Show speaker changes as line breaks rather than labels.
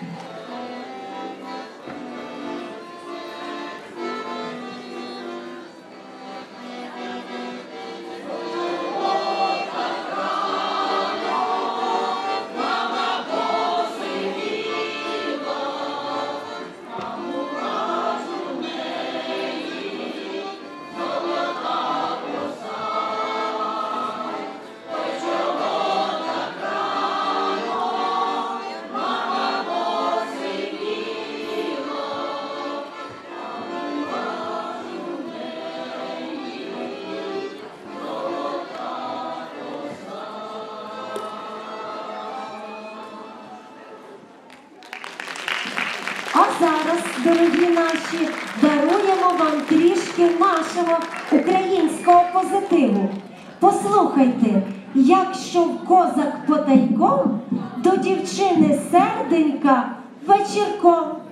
Thank you. зараз, дорогі наші, даруємо вам трішки нашого українського позитиву. Послухайте, якщо козак потайком, до дівчини серденька вечірком.